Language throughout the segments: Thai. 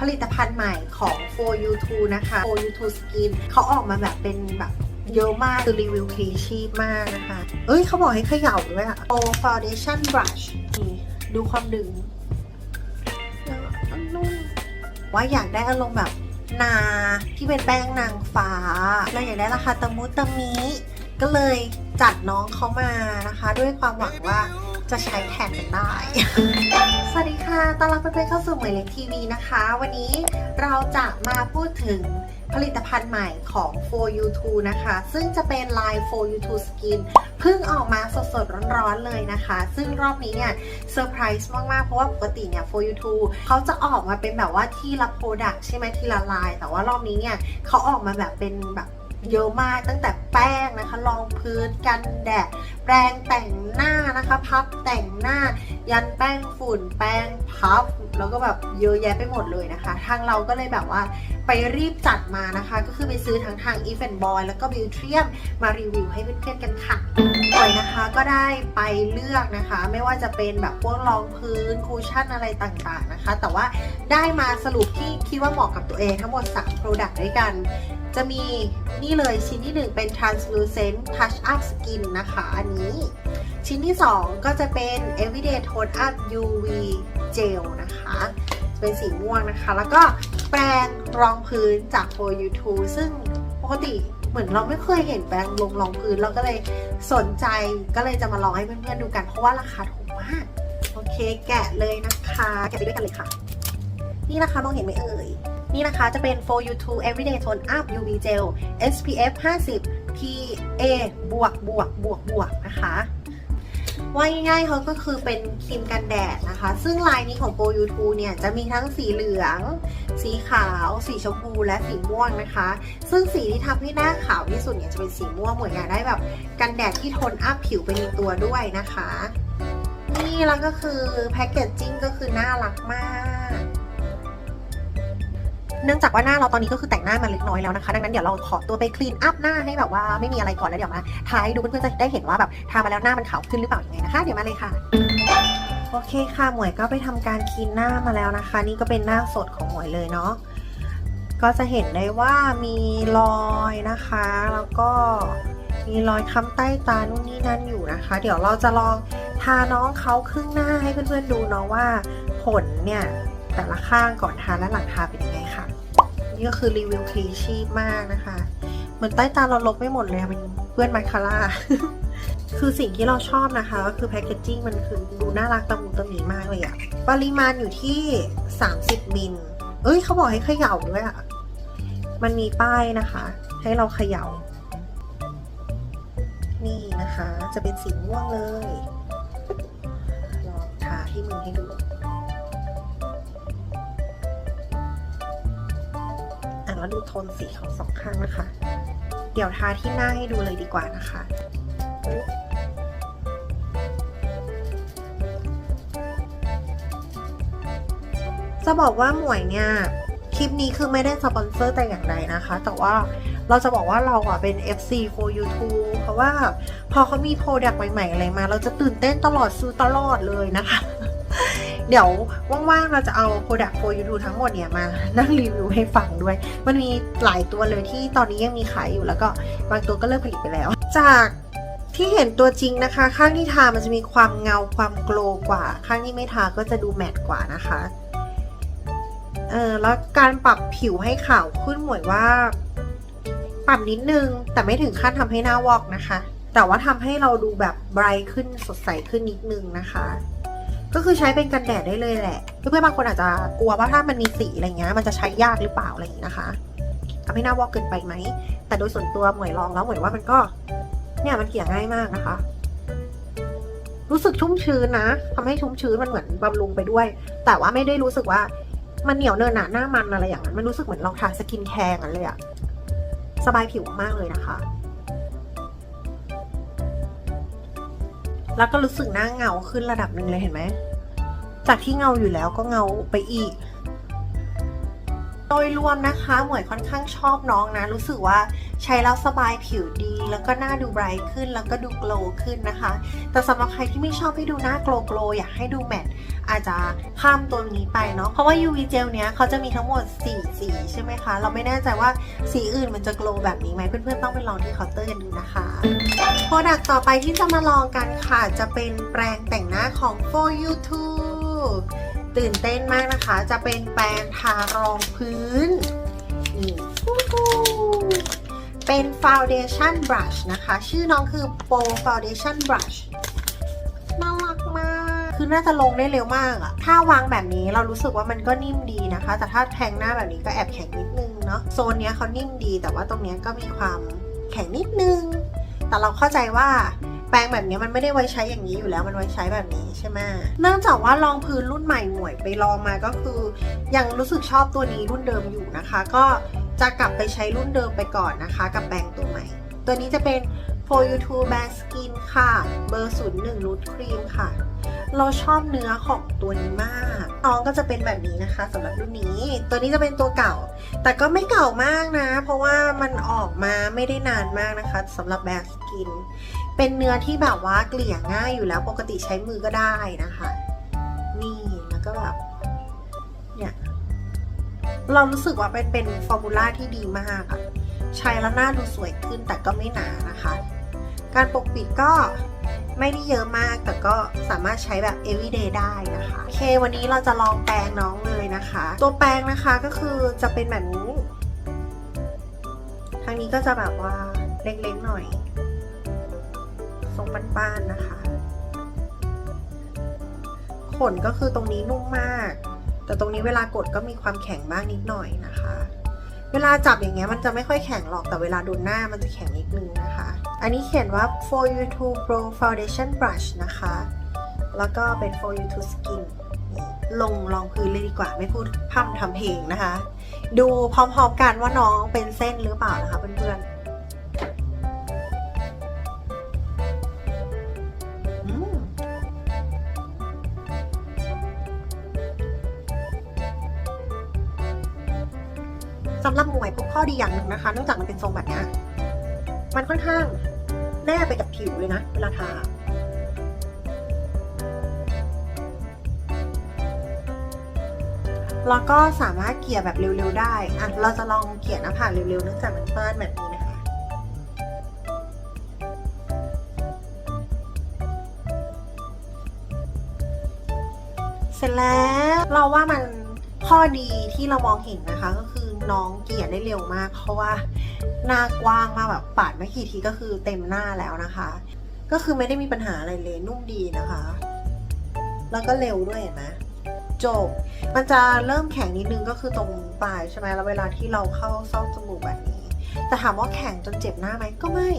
ผลิตภัณฑ์ใหม่ของ For You Two นะคะ For You Two Skin เขาออกมาแบบเป็นแบบเยอะมากคือรีวิวคลีชีพมากนะคะ เอ้ยเขาบอกให้เขย่าด้วยอะ O Foundation Brush นี่ดูความดึงแล้อนนุ่มว่าอยากได้อารมณ์แบบนาที่เป็นแป้งนางฟ้าแล้วอยากได้ราคาตะมุตะมิ ก็เลยจัดน้องเขามานะคะ ด้วยความหวังว่า จะใช้แทนกันได้ สวัสดีค่ะ ต้อนรับเพื่อนๆเข้าสู่เหมยเล็กทีวีนะคะ วันนี้เราจะมาพูดถึงผลิตภัณฑ์ใหม่ของ For You Two นะคะ ซึ่งจะเป็น Line For You Two Skin เพิ่งออกมาสดๆ ร้อนๆ เลยนะคะ ซึ่งรอบนี้เนี่ยเซอร์ไพรส์มากๆ เพราะว่าปกติเนี่ย For You Two เขาจะออกมาเป็นแบบว่าที่ละโปรดักใช่ไหมทีละลาย แต่ว่ารอบนี้เนี่ยเขาออกมาแบบเป็นแบบ เยอะมากตั้งแต่แป้งนะคะรองพื้นกันแดดแปรงแต่งหน้านะคะ พับแต่งหน้า ยันแป้งฝุ่น แป้งพับ แล้วก็แบบเยอะแยะไปหมดเลยนะคะ ทางเราก็เลยแบบว่าไปรีบจัดมานะคะ ก็คือไปซื้อทั้งทาง e v e n Boy แล้วก็ b e a u t r i u m มารีวิวให้เพื่อนๆกันค่ะหน่อยนะคะก็ได้ไปเลือกนะคะ ไม่ว่าจะเป็นแบบพวกรองพื้นคูชั่นอะไรต่างๆนะคะ แต่ว่าได้มาสรุปที่คิดว่าเหมาะกับตัวเองทั้งหมด3 Product ด้วยกัน จะมีนี่เลยชิ้นที่ 1 เป็น translucent touch up skin นะคะ อันนี้ ชิ้นที่ 2 ก็จะเป็น everyday tone up UV gel นะคะจะเป็นสีม่วงนะคะ แล้วก็แปรงรองพื้นจาก For You Two ซึ่งปกติเหมือนเราไม่เคยเห็นแปรงลงรองพื้น เราก็เลยสนใจก็เลยจะมาลองให้เพื่อนๆดูกัน เพราะว่าราคาถูกมาก โอเคแกะเลยนะคะ แกะไปด้วยกันเลยค่ะ นี่นะคะมองเห็นไหมเอ่ย นี่นะคะจะเป็น For You To Everyday Tone Up UV Gel SPF 50 PA บวกบวกบวกบวกนะคะว่าง่ายๆเขาก็คือเป็นครีมกันแดดนะคะ ซึ่งลายนี้ของ Pro You To เนี่ยจะมีทั้งสีเหลือง สีขาว สีชมพู และสีม่วงนะคะ ซึ่งสีที่ทำให้หน้าขาวที่สุดเนี่ยจะเป็นสีม่วงเหมือนอยากได้แบบกันแดดที่ทนอัพผิวไปในตัวด้วยนะคะ นี่แล้วก็คือแพคเกจจิ้งก็คือน่ารักมาก เนื่องจากว่าหน้าเราตอนนี้ก็คือแต่งหน้ามาเล็กน้อยแล้วนะคะ ดังนั้นเดี๋ยวเราขอตัวไปคลีนอัพหน้าให้แบบว่าไม่มีอะไรก่อนแล้วเดี๋ยวมาทาให้ดูเพื่อนๆจะได้เห็นว่าแบบทามาแล้วหน้ามันขาวขึ้นหรือเปล่ายังไงนะคะ เดี๋ยวมาเลยค่ะ โอเคค่ะหมวยก็ไปทำการคลีนหน้ามาแล้วนะคะ นี่ก็เป็นหน้าสดของหมวยเลยเนาะก็จะเห็นได้ว่ามีรอยนะคะ แล้วก็มีรอยค้ำใต้ตานู่นนี่นั่นอยู่นะคะ เดี๋ยวเราจะลองทาน้องเขาครึ่งหน้าให้เพื่อนๆดูเนาะว่าผลเนี่ย แต่ละข้างก่อนทาและหลังทาเป็นยังไงค่ะ นี่ก็คือรีวิวคลีชีพมากนะคะ เหมือนใต้ตาเราลบไม่หมดเลยเป็นเพื่อนมาคาร่าคือสิ่งที่เราชอบนะคะก็คือแพคเกจจิ้งมันคือดูน่ารักตะมุตะหมีมากเลยอะปริมาณอยู่ที่ 30 มิล เอ้ยเขาบอกให้เขย่าด้วยอะมันมีป้ายนะคะ ให้เราเขย่า นี่นะคะ จะเป็นสีม่วงเลย ลองทาที่มือให้ดู แล้วดูโทนสีของสองข้างนะคะ เดี๋ยวทาที่หน้าให้ดูเลยดีกว่านะคะจะบอกว่าหมวยเนี่ยคลิปนี้คือไม่ได้สปอนเซอร์แต่อย่างใดนะคะ แต่ว่าเราจะบอกว่าเราอะเป็น FC for YouTube เพราะว่าพอเขามีโปรดักต์ใหม่ๆอะไรมา เราจะตื่นเต้นตลอดซื้อตลอดเลยนะคะ เดี๋ยวว่างๆเราจะเอา Product for you ทั้งหมดเนี่ยมานั่งรีวิวให้ฟังด้วย มันมีหลายตัวเลยที่ตอนนี้ยังมีขายอยู่แล้วก็บางตัวก็เลิกผลิตไปแล้ว จากที่เห็นตัวจริงนะคะ ข้างที่ทามันจะมีความเงาความโกลกว่า ข้างที่ไม่ทาก็จะดูแมตต์กว่านะคะเออแล้วการปรับผิวให้ขาวขึ้นหมวยว่า ปรับนิดนึง แต่ไม่ถึงขั้นทำให้หน้าวอกนะคะ แต่ว่าทำให้เราดูแบบไบรท์ขึ้นสดใสขึ้นนิดนึงนะคะ ก็คือใช้เป็นกันแดดได้เลยแหละ เพื่อนๆบางคนอาจจะกลัวว่าถ้ามันมีสีอะไรเงี้ยมันจะใช้ยากหรือเปล่าอะไรอย่างนี้นะคะทำให้หน้าวอกเกินไปไหม แต่โดยส่วนตัวหมวยลองแล้วหมวยว่ามันก็ เนี่ยมันเกลี่ยง่ายมากนะคะ รู้สึกชุ่มชื้นนะทำให้ชุ่มชื้นมันเหมือนบำรุงไปด้วย แต่ว่าไม่ได้รู้สึกว่ามันเหนียวเนินหนาหน้ามันอะไรอย่างนั้นมันรู้สึกเหมือนเราทาสกินแคร์กันเลยอะสบายผิวมากเลยนะคะ แล้วก็รู้สึกหน้าเงาขึ้นระดับหนึ่งเลยเห็นไหม จากที่เงาอยู่แล้วก็เงาไปอีก โดยรวมนะคะหมวยค่อนข้างชอบน้องนะ รู้สึกว่าใช้แล้วสบายผิวดี แล้วก็หน้าดูไบรท์ขึ้น แล้วก็ดูโกลว์ขึ้นนะคะ แต่สำหรับใครที่ไม่ชอบให้ดูหน้าโกลว์โกลว์อยากให้ดูแมตอาจจะข้ามตัวนี้ไปเนาะ เพราะว่า UV เจลเนี้ยเขาจะมีทั้งหมด 4 สีใช่ไหมคะ เราไม่แน่ใจว่าสีอื่นมันจะโกลว์แบบนี้ไหมเพื่อนๆต้องไปลองที่เคาน์เตอร์กันดูนะคะ โปรดักต์ต่อไปที่จะมาลองกันค่ะ จะเป็นแปรงแต่งหน้าของ For You Too ตื่นเต้นมากนะคะ จะเป็นแปรงทารองพื้นนี่เป็น Foundation Brush นะคะ ชื่อน้องคือ Pro Foundation Brush น่ารักมาก คือน่าจะลงได้เร็วมากอะถ้าวางแบบนี้เรารู้สึกว่ามันก็นิ่มดีนะคะ แต่ถ้าแทงหน้าแบบนี้ก็แอบแข็งนิดนึงเนาะ โซนเนี้ยเขานิ่มดี แต่ว่าตรงเนี้ยก็มีความแข็งนิดนึง แต่เราเข้าใจว่า แปรงแบบนี้มันไม่ได้ไว้ใช้อย่างนี้อยู่แล้วมันไว้ใช้แบบนี้ใช่ไหมเนื่องจากว่ารองพื้นรุ่นใหม่หน่วยไปลองมาก็คือ ยังรู้สึกชอบตัวนี้รุ่นเดิมอยู่นะคะ ก็จะกลับไปใช้รุ่นเดิมไปก่อนนะคะ กับแปรงตัวใหม่ ตัวนี้จะเป็น For You To b a n Skin ค่ะ เบอร์01 Nude Cream ค่ะ เราชอบเนื้อของตัวนี้มาก น้องก็จะเป็นแบบนี้นะคะสำหรับรุ่นนี้ ตัวนี้จะเป็นตัวเก่า แต่ก็ไม่เก่ามากนะ เพราะว่ามันออกมาไม่ได้นานมากนะคะสำหรับแบสกิน เป็นเนื้อที่แบบว่าเกลี่ยง่ายอยู่แล้วปกติใช้มือก็ได้นะคะ นี่แล้วก็แบบเนี่ยเรารู้สึกว่าเป็นเป็นฟอร์มูล่าที่ดีมากอะใช้แล้วหน้าดูสวยขึ้นแต่ก็ไม่หนานะคะ การปกปิดก็ไม่ได้เยอะมากแต่ก็สามารถใช้แบบ everyday ได้นะคะโอเค วันนี้เราจะลองแปรงน้องเลยนะคะ ตัวแปรงนะคะก็คือจะเป็นแบบนี้ ทางนี้ก็จะแบบว่าเล็กๆหน่อย ทรงป้านๆนะคะ ขนก็คือตรงนี้นุ่มมาก แต่ตรงนี้เวลากดก็มีความแข็งบ้างนิดหน่อยนะคะ เวลาจับอย่างเงี้ยมันจะไม่ค่อยแข็งหรอกแต่เวลาโดนหน้ามันจะแข็งนิดนึงนะคะ อันนี้เขียนว่า for you to pro foundation brush นะคะ แล้วก็เป็น for you to skin ลงรองพื้นเลยดีกว่าไม่พูดพร่ำทำเพลงนะคะ ดูพร้อมๆกันว่าน้องเป็นเส้นหรือเปล่านะคะเพื่อนๆ สำหรับหมวยพบข้อดีอย่างหนึ่งนะคะเนื่องจากมันเป็นทรงแบบนี้มันค่อนข้างแนบไปกับผิวเลยนะเวลาทาแล้วก็สามารถเกลี่ยแบบเร็วๆได้อะเราจะลองเกลี่ยหน้าผากเร็วๆเนื่องจากมันเป้านแบบนี้นะคะ เสร็จแล้วเราว่ามันข้อดีที่เรามองเห็นนะคะก็คือ น้องเกลี่ยได้เร็วมาก เพราะว่าหน้ากว้างมากแบบปาดไม่กี่ทีก็คือเต็มหน้าแล้วนะคะ ก็คือไม่ได้มีปัญหาอะไรเลยนุ่มดีนะคะ แล้วก็เร็วด้วยเห็นไหมจบ มันจะเริ่มแข็งนิดนึงก็คือตรงปลายใช่ไหมแล้วเวลาที่เราเข้าซอกจมูกแบบนี้ แต่ถามว่าแข็งจนเจ็บหน้าไหมก็ไม่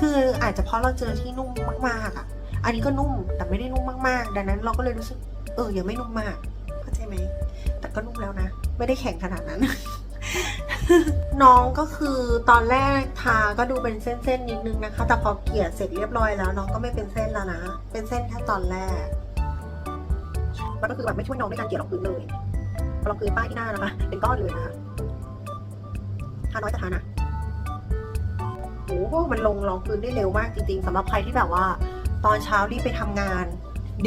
คืออาจจะเพราะเราเจอที่นุ่มมากๆอะ อันนี้ก็นุ่มแต่ไม่ได้นุ่มมากๆ ดังนั้นเราก็เลยรู้สึกเออยังไม่นุ่มมาก แต่ก็นุ่มแล้วนะ ไม่ได้แข็งขนาดนั้น น้องก็คือตอนแรกทาก็ดูเป็นเส้นๆนิดนึงนะคะ แต่พอเกลี่ยเสร็จเรียบร้อยแล้ว น้องก็ไม่เป็นเส้นแล้วนะ เป็นเส้นแค่ตอนแรก มันก็คือแบบไม่ช่วยน้องในการเกลี่ยรองพื้นเลยรองพื้นป้ายที่หน้านะคะ เป็นก้อนเลยนะคะทาน้อยแต่ทานะโอ้โหมันลงรองพื้นได้เร็วมากจริงๆสำหรับใครที่แบบว่า ตอนเช้ารีบไปทำงาน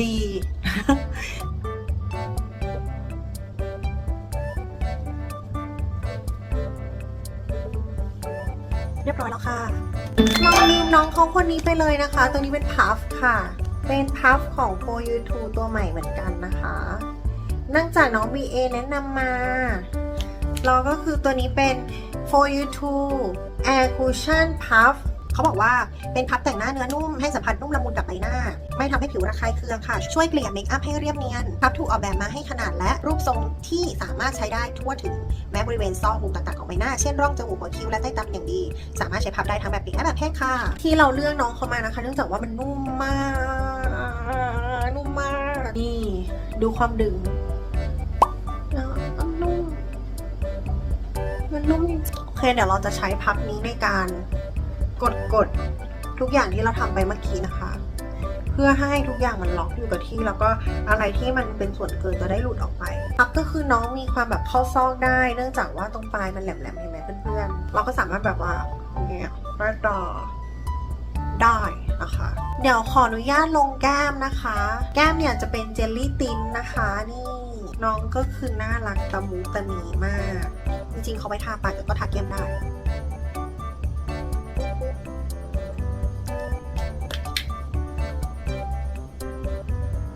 ดี ร้อยแล้วค่ะ เราลืมน้องเขาคนนี้ไปเลยนะคะ ตัวนี้เป็นพัฟค่ะ เป็นพัฟของ For You t o ตัวใหม่เหมือนกันนะคะเนื่องจากน้อง BA แนะนำมา เราก็คือตัวนี้เป็น For You t o Air Cushion Puff เขาบอกว่าเป็นพับแต่งหน้าเนื้อนุ่มให้สัมผัสนุ่มละมุนกับใบหน้า ไม่ทำให้ผิวระคายเคืองค่ะ ช่วยเกลี่ยเมคอัพให้เรียบเนียน พับถูกออกแบบมาให้ขนาดและรูปทรงที่สามารถใช้ได้ทั่วถึงแม้บริเวณซอกมุมต่างๆของใบหน้า เช่นร่องจมูกหัวคิ้วและใต้ตาอย่างดี สามารถใช้พับได้ทั้งแบบปิดและแบบแห้งค่ะ ที่เราเลือกน้องเขามานะคะ เนื่องจากว่ามันนุ่มมาก นุ่มมาก นี่ ดูความดึงนุ่มมันนุ่มจริงโอเคเดี๋ยวเราจะใช้พับนี้ในการ กดกดทุกอย่างที่เราทำไปเมื่อกี้นะคะ เพื่อให้ทุกอย่างมันล็อกอยู่กับที่แล้วก็อะไรที่มันเป็นส่วนเกินจะได้หลุดออกไปครับก็คือน้องมีความแบบเข้าซอกได้ เนื่องจากว่าตรงปลายมันแหลมๆเห็นไหมเพื่อนๆเราก็สามารถแบบว่าเนี่ยรัดต่อได้นะคะ เดี๋ยวขออนุญาตลงแก้มนะคะ แก้มเนี่ยจะเป็นเจลลี่ตินนะคะนี่น้องก็คือน่ารักตะมูตะมีมาก จริงๆเขาไม่ทาปากแต่ก็ทาแก้มได้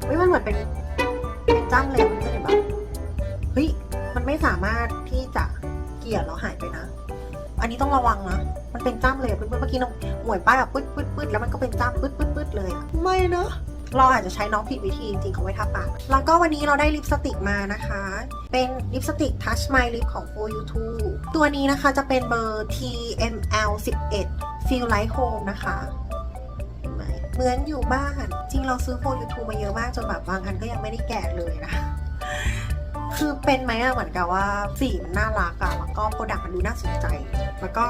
เฮ้ยมันเหมือนเป็นเป็นจ้ำเลยมันไม่เห็นปะเฮ้ยมันไม่สามารถที่จะเกลี่ยแล้วหายไปนะ อันนี้ต้องระวังนะมันเป็นจ้ำเลยอะเพื่อนๆเมื่อกี้น้องหมวยป้ายแบบปึ๊ดปึ๊ดปึ๊ดแล้วมันก็เป็นจ้ำปึ๊ดปึ๊ดปึ๊ดเลยอะไม่นะเราอาจจะใช้น้องผิดวิธีจริงๆเขาไว้ทาปาก แล้วก็วันนี้เราได้ลิปสติกมานะคะ เป็นลิปสติก Touch My Lip ของ For You Too ตัวนี้นะคะจะเป็นเบอร์ TML 11 Feel Like Home นะคะ เหมือนอยู่บ้าน จริงเราซื้อ For You Too มาเยอะมากจนแบบบางอันก็ยังไม่ได้แกะเลยนะ คือเป็นไหมอะเหมือนกับว่าสีมันน่ารักอะแล้วก็โปรดักต์มันดูน่าสนใจ แล้วก็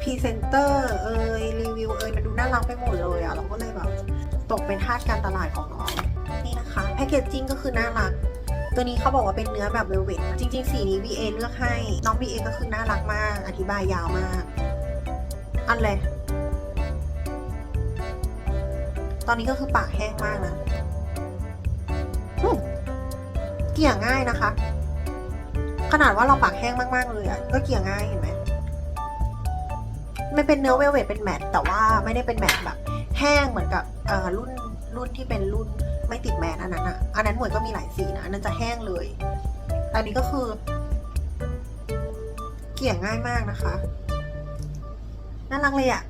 พรีเซนเตอร์เอ่ยรีวิวเอ่ยมันดูน่ารักไปหมดเลยอะเราก็เลยแบบตกเป็นทาสการตลาดของน้องนี่นะคะแพคเกจจิ้งก็คือน่ารักตัวนี้เขาบอกว่าเป็นเนื้อแบบเวลเวทจริงๆ สีนี้ VA เลือกให้ น้อง VA ก็คือน่ารักมาก อธิบายยาวมาก อันเลย ตอนนี้ก็คือปากแห้งมากนะเกี่ยง่ายนะคะ ขนาดว่าเราปากแห้งมากๆเลยอะก็เกี่ยง่ายเห็นไหมมันเป็นเนื้อเวลเวทเป็นแมตต์แต่ว่าไม่ได้เป็นแมตต์แบบ แห้งเหมือนกับรุ่นรุ่นที่เป็นรุ่นไม่ติดแมสอันนั้นอะอันนั้นหมวยก็มีหลายสีนะอันนั้นจะแห้งเลย อันนี้ก็คือ เกี่ยง่ายมากนะคะน่ารักเลยอะ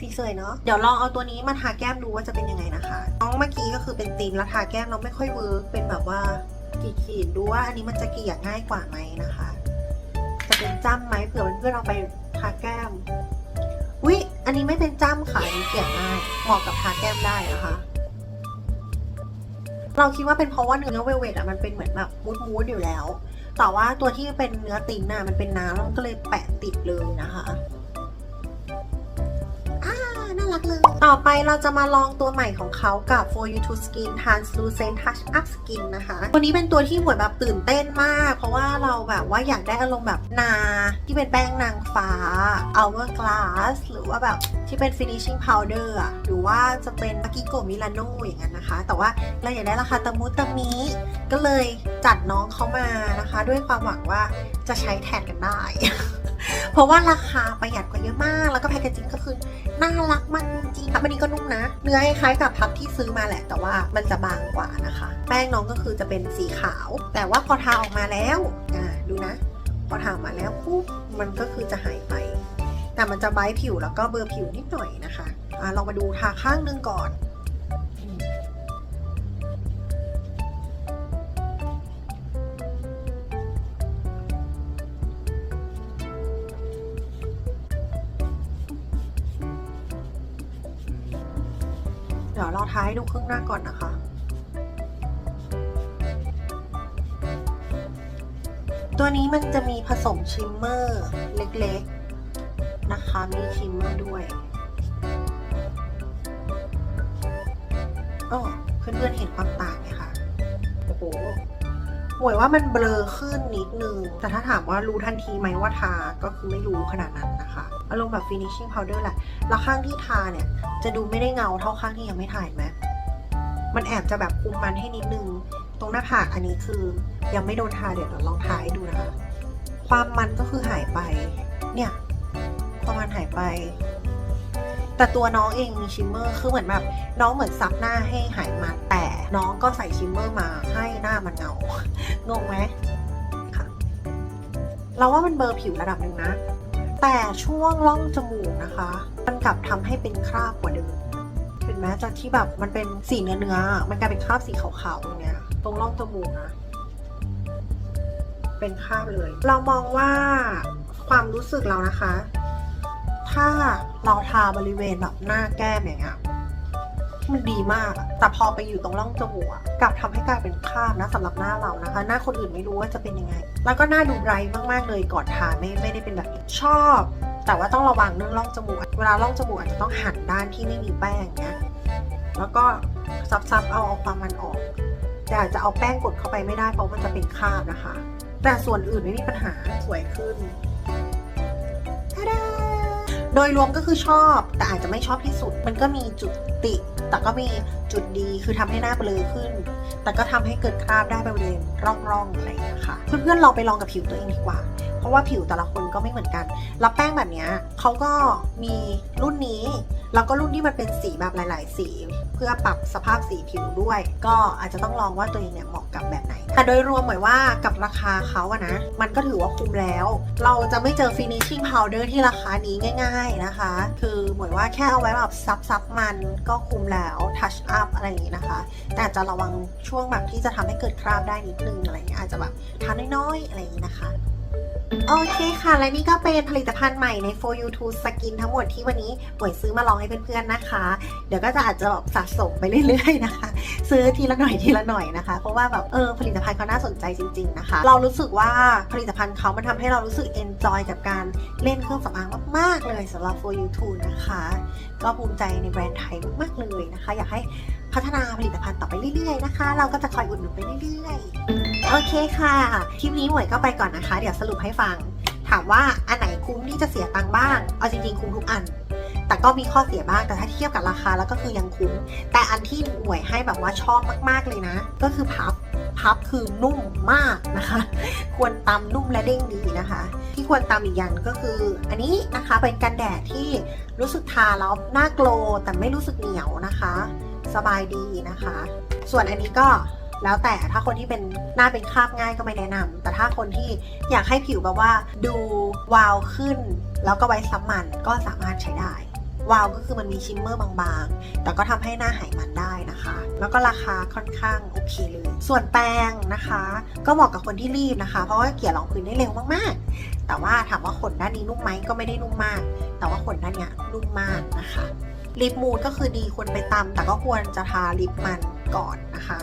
สีสวยเนาะเดี๋ยวลองเอาตัวนี้มาทาแก้มดูว่าจะเป็นยังไงนะคะ น้องเมื่อกี้ก็คือเป็นตีนแล้วทาแก้มเราไม่ค่อยเวิร์กเป็นแบบว่าขีดๆดูว่าอันนี้มันจะเกลี่ยง่ายกว่าไหมนะคะ จะเป็นจ้ำไหมเผื่อเพื่อนเอาไปทาแก้มอุ๊ยอันนี้ไม่เป็นจ้ำค่ะอันนี้เกลี่ยง่ายเหมาะกับทาแก้มได้นะคะเราคิดว่าเป็นเพราะว่าเนื้อเวลเวทอะมันเป็นเหมือนแบบมูดมูดอยู่แล้ว แต่ว่าตัวที่เป็นเนื้อตินน่ะมันเป็นน้ำแล้วมันก็เลยแปะติดเลยนะคะ รักเลย ต่อไปเราจะมาลองตัวใหม่ของเขากับ For You to Skin Translucent Touch Up Skin นะคะ ตัวนี้เป็นตัวที่หมวยแบบตื่นเต้นมาก เพราะว่าเราแบบว่าอยากได้อารมณ์แบบนาที่เป็นแป้งนางฟ้า Hourglass หรือว่าแบบ ที่เป็น finishing powder อะหรือว่าจะเป็นอากิโกมิลาโนอย่างนั้นนะคะ แต่ว่าเราอยากได้ราคาตะมุตะมิก็เลยจัดน้องเขามานะคะ ด้วยความหวังว่าจะใช้แทนกันได้ เพราะว่าราคาประหยัดกว่าเยอะมาก แล้วก็แพคเกจิ้งก็คือน่ารักมากจริงๆพับอันนี้ก็นุ่มนะ เนื้อคล้ายกับพับที่ซื้อมาแหละ แต่ว่ามันจะบางกว่านะคะ แป้งน้องก็คือจะเป็นสีขาว แต่ว่าพอทาออกมาแล้วอ่าดูนะ พอทาออกมาแล้วปุ๊บมันก็คือจะหายไป แต่มันจะไบท์ผิวแล้วก็เบลอร์ผิวนิดหน่อยนะคะอ่าลองมาดูทาข้างหนึงก่อนเดี๋ยวเราทาให้ดูครึ่งหน้าก่อนนะคะตัวนี้มันจะมีผสมชิมเมอร์เล็กๆ นะคะ มีชิมเมอร์ด้วยโอ้เพื่อนๆเห็นความต่างไหมคะ โอ้โหหวยว่ามันเบลอขึ้นนิดนึง แต่ถ้าถามว่ารู้ทันทีไหมว่าทา ก็คือไม่รู้ขนาดนั้นนะคะ อารมณ์แบบ finishing powder แหละ แล้วข้างที่ทาเนี่ย จะดูไม่ได้เงาเท่าข้างที่ยังไม่ทาเห็นไหมมันแอบจะแบบคุมมันให้นิดนึง ตรงหน้าผากอันนี้คือ ยังไม่โดนทาเดี๋ยวเราลองทาให้ดูนะคะ ความมันก็คือหายไป เนี่ย ความมันหายไป แต่ตัวน้องเองมีชิมเมอร์คือเหมือนแบบน้องเหมือนซับหน้าให้หายมันแต่น้องก็ใส่ชิมเมอร์มาให้หน้ามันเงางงไหมค่ะเราว่ามันเบอร์ผิวระดับหนึ่งนะ แต่ช่วงร่องจมูกนะคะ มันกลับทำให้เป็นคราบกว่าเดิมเห็นไหมจากที่แบบมันเป็นสีเนื้อเนื้อมันกลายเป็นคราบสีขาวๆตรงเนี้ยตรงร่องจมูกนะเป็นคราบเลย เรามองว่าความรู้สึกเรานะคะ ถ้าเราทาบริเวณแบบหน้าแก้มอย่างเงี้ยมันดีมากแต่พอไปอยู่ตรงร่องจมูกอะกลับทำให้กลายเป็นคราบนะสำหรับหน้าเรานะคะ หน้าคนอื่นไม่รู้ว่าจะเป็นยังไง แล้วก็หน้าดูไบรท์มากๆเลยก่อนทาไม่ไม่ได้เป็นแบบนี้ชอบ แต่ว่าต้องระวังเรื่องร่องจมูก เวลาร่องจมูกอาจจะต้องหันด้านที่ไม่มีแป้งเนี้ยแล้วก็ซับๆเอาเอาความมันออก แต่อาจจะเอาแป้งกดเข้าไปไม่ได้เพราะมันจะเป็นคราบนะคะ แต่ส่วนอื่นไม่มีปัญหาสวยขึ้น โดยรวมก็คือชอบแต่อาจจะไม่ชอบที่สุด มันก็มีจุดติ แต่ก็มีจุดดีคือทำให้หน้าเบลอขึ้น แต่ก็ทำให้เกิดคราบได้บริเวณร่องๆอะไรอย่างเงี้ยค่ะ เพื่อนๆลองไปลองกับผิวตัวเองดีกว่า เพราะว่าผิวแต่ละคนก็ไม่เหมือนกัน แล้วแป้งแบบนี้เขาก็มีรุ่นนี้แล้วก็รุ่นที่มันเป็นสีแบบหลาย ๆ สี เพื่อปรับสภาพสีผิวด้วย ก็อาจจะต้องลองว่าตัวเองเนี่ยเหมาะกับแบบไหน แต่โดยรวมหมายว่ากับราคาเขาอะนะ มันก็ถือว่าคุ้มแล้ว เราจะไม่เจอ finishing powder ที่ราคานี้ง่าย ๆนะคะ คือหมายว่าแค่เอาไว้แบบซับซับๆมันก็คุ้มแล้ว touch up อะไรอย่างนี้นะคะ แต่จะระวังช่วงแบบที่จะทำให้เกิดคราบได้นิดนึงอะไรเงี้ยอาจจะแบบทานน้อยๆอะไรอย่างนี้นะคะ โอเคค่ะ และนี่ก็เป็นผลิตภัณฑ์ใหม่ใน For You To Skin ทั้งหมดที่วันนี้ป่วยซื้อมาลองให้เพื่อนๆนะคะ เดี๋ยวก็จะอาจจะแบบสะสมไปเรื่อยๆนะคะ ซื้อทีละหน่อยทีละหน่อยนะคะ เพราะว่าแบบเออผลิตภัณฑ์เขาน่าสนใจจริง ๆนะคะ เรารู้สึกว่าผลิตภัณฑ์เขามันทำให้เรารู้สึก enjoy กับการเล่นเครื่องสำอางมากๆเลยสำหรับ For You To นะคะ ก็ภูมิใจในแบรนด์ไทยมากๆเลยนะคะ อยากให้พัฒนาผลิตภัณฑ์ต่อไปเรื่อยๆนะคะ เราก็จะคอยอุดหนุนไปเรื่อยๆ โอเคค่ะ คลิปนี้หมวยก็ไปก่อนนะคะ เดี๋ยวสรุปให้ฟัง ถามว่าอันไหนคุ้มที่จะเสียตังค์บ้าง เอาจริงๆคุ้มทุกอัน แต่ก็มีข้อเสียบ้างแต่ถ้าเทียบกับราคาแล้วก็คือยังคุ้ม แต่อันที่หมวยให้แบบว่าชอบมากๆเลยนะ ก็คือพับพับคือนุ่มมากนะคะ ควรตำนุ่มและเด้งดีนะคะ ที่ควรตำอีกอย่างก็คือ อันนี้นะคะเป็นกันแดดที่รู้สึกทาแล้วหน้าโกลแต่ไม่รู้สึกเหนียวนะคะ สบายดีนะคะ ส่วนอันนี้ก็แล้วแต่ถ้าคนที่เป็นหน้าเป็นคราบง่ายก็ไม่แนะนำแต่ถ้าคนที่อยากให้ผิวแบบว่าดูวาวขึ้น แล้วก็ไว้ซ้ำมันก็สามารถใช้ได้ วาวก็คือมันมีชิมเมอร์บางๆ แต่ก็ทำให้หน้าหายมันได้นะคะ แล้วก็ราคาค่อนข้างโอเคเลย ส่วนแป้งนะคะ ก็เหมาะกับคนที่รีบนะคะ เพราะว่าเกลี่ยรองพื้นได้เร็วมากๆ แต่ว่าถามว่าขนด้านนี้นุ่มไหมก็ไม่ได้นุ่มมาก แต่ว่าขนด้านเนี้ยนุ่มมากนะคะลิปมูดก็คือดีควรไปตำแต่ก็ควรจะทาลิปมันก่อนนะคะ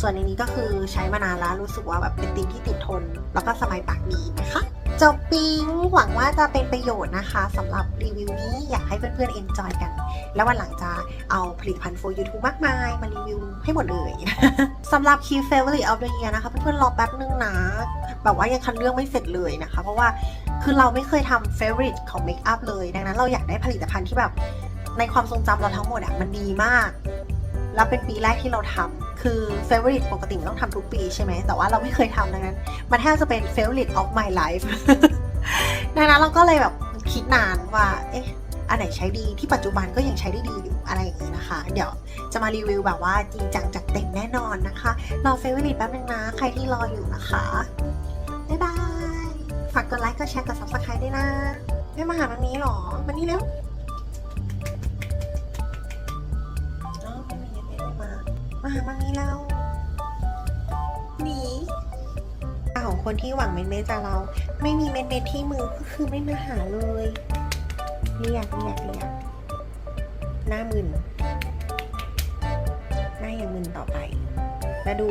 ส่วนในนี้ก็คือใช้มานานแล้วรู้สึกว่าแบบเป็นติมที่ติดทน แล้วก็สบายปากดีนะคะ จบปิงหวังว่าจะเป็นประโยชน์นะคะสำหรับรีวิวนี้อยากให้เพื่อนๆ enjoy กัน แล้ววันหลังจะเอาผลิตภัณฑ์ for YouTube มากมาย มารีวิวให้หมดเลยสำหรับ key favorite of the year นะคะ เพื่อนๆรอแป๊บนึงนะ แบบว่ายังคัดเลือกไม่เสร็จเลยนะคะ เพราะว่าคือเราไม่เคยทำ favorite ของเมคอัพเลย ดังนั้นเราอยากได้ผลิตภัณฑ์ที่แบบในความทรงจำเราทั้งหมดอะมันดีมาก แล้วเป็นปีแรกที่เราทำคือ favorite ปกติมันต้องทำทุกปีใช่ไหม แต่ว่าเราไม่เคยทำดังนั้น มันแทบจะเป็น favorite of my life ดังนั้นเราก็เลยแบบคิดนานว่า เอ๊ะ อันไหนใช้ดีที่ปัจจุบันก็ยังใช้ได้ดีอยู่อะไรอย่างนี้นะคะ เดี๋ยวจะมารีวิวแบบว่าจริงจังจัดเต็มแน่นอนนะคะ รอ favorite แป๊บนึงนะ ใครที่รออยู่นะคะ บ๊ายบาย ฝากกดไลค์ กดแชร์ กด subscribe ด้วยนะ ไม่มาหามันนี้หรอ มันนี่แล้ว มามาหามามีแล้วหนีอ้าวของคนที่หวังเม็ดเม็ดจากเรา ไม่มีเม็ดเม็ดที่มือก็คือไม่มาหาเลยเรียกเรียกเรียกหน้ามึนหน้ายังมึนต่อไป แล้วดู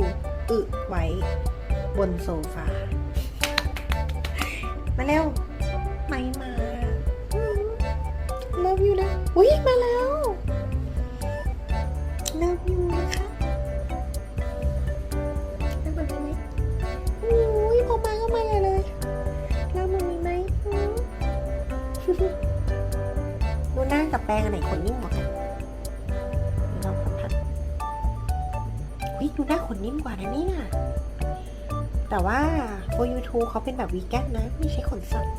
อึไว้บนโซฟา มาเร็ว ไม่มาเลิฟยูนะอุ้ยมาแล้ว ดูหน้ากับแปรงอันไหนขนนิ่มกว่ากันลองสัมผัสวิดูหน้าขนนิ่มกว่านะเนี่ยแต่ว่าโอยูทูเขาเป็นแบบวีแกนนะ ไม่ใช่ขนสัตว์